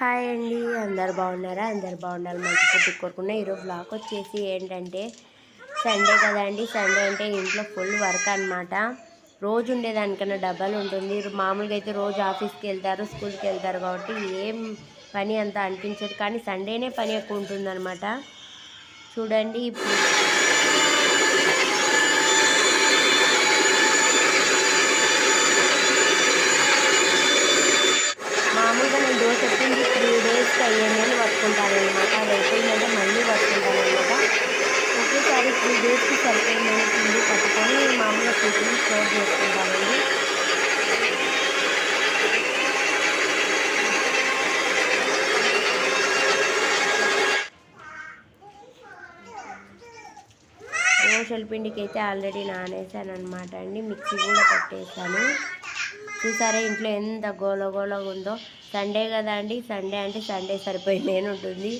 Hi అండి. అందరు బాగున్నారా? అందరు బాగుండాలి. మంచి ఫుడ్ కోరుకున్నా ఈరోజు బ్లాక్ వచ్చేసి ఏంటంటే సండే కదండి. సండే అంటే ఇంట్లో ఫుల్ వర్క్ అనమాట రోజు ఉండేదానికన్నా డబ్బాలు ఉంటుంది. మామూలుగా అయితే రోజు ఆఫీస్కి వెళ్తారు స్కూల్కి వెళ్తారు కాబట్టి ఏం పని అంత అనిపించదు. కానీ సండేనే పని ఎక్కువ ఉంటుందన్నమాట. చూడండి. ఇప్పుడు మామూలుగా నేను దోశ చెప్పింది త్రీ డేస్కి అయ్యేమని పట్టుకుంటాను అనమాట అది అయిపోయిందంటే మళ్ళీ పట్టుకుంటాను ఒకేసారి త్రీ డేస్కి సరిపోయిందని పిండి పట్టుకొని మామూలుగా టిఫిన్ స్టోర్ చేసుకుంటానండి దోశల పిండికి అయితే ఆల్రెడీ నానేసాను అనమాట అండి. మిక్సీ కూడా పట్టేసాను చూసారా ఇంట్లో ఎంత గోల గోలగా ఉందో. సండే కదా అండి. సండే అంటే సండే సరిపోయిందేని ఉంటుంది.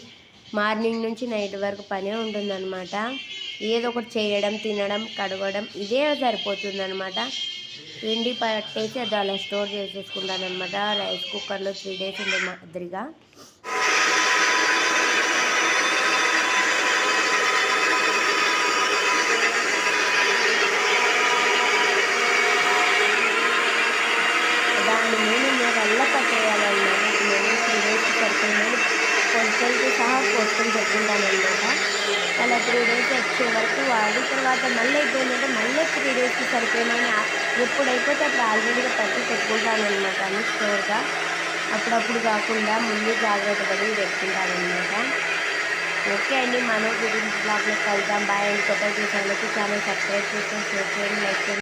మార్నింగ్ నుంచి నైట్ వరకు పనే ఉంటుందన్నమాట. ఏదో ఒకటి చేయడం తినడం కడగడం ఇదే సరిపోతుందన్నమాట. పిండి పట్టేసి అది అలా స్టోర్ చేసేసుకుంటాను అనమాట రైస్ కుక్కర్లో త్రీ డేస్ ఉండే మాదిరిగా. దాని మీద వల్ల పట్టేయాలన్నమాట నేను త్రీ డేస్కి సరిపోయిందని కొంచెంతో సహా పోసుకొని పెట్టుకుంటానమాట అలా త్రీ డేస్ వచ్చే వరకు వాడి తర్వాత మళ్ళీ అయిపోయిందంటే మళ్ళీ త్రీ డేస్కి సరిపోయినాయని ఎప్పుడు అయిపోతే అప్పుడు ఆల్రెడీగా పట్టి పెట్టుకుంటానమాట అన్ని స్టోర్గా అప్పుడప్పుడు కాకుండా ముందు జాగ్రత్త పడి పెట్టుకుంటానమాట ఓకే అండి మన గురించి బ్లాగ్లో కలుద్దాం. బాయ్ అండి. కొత్త చూసానికి ఛానల్ సబ్స్క్రైబ్ చేసుకొని షేర్ చేయండి లైక్ చేయండి.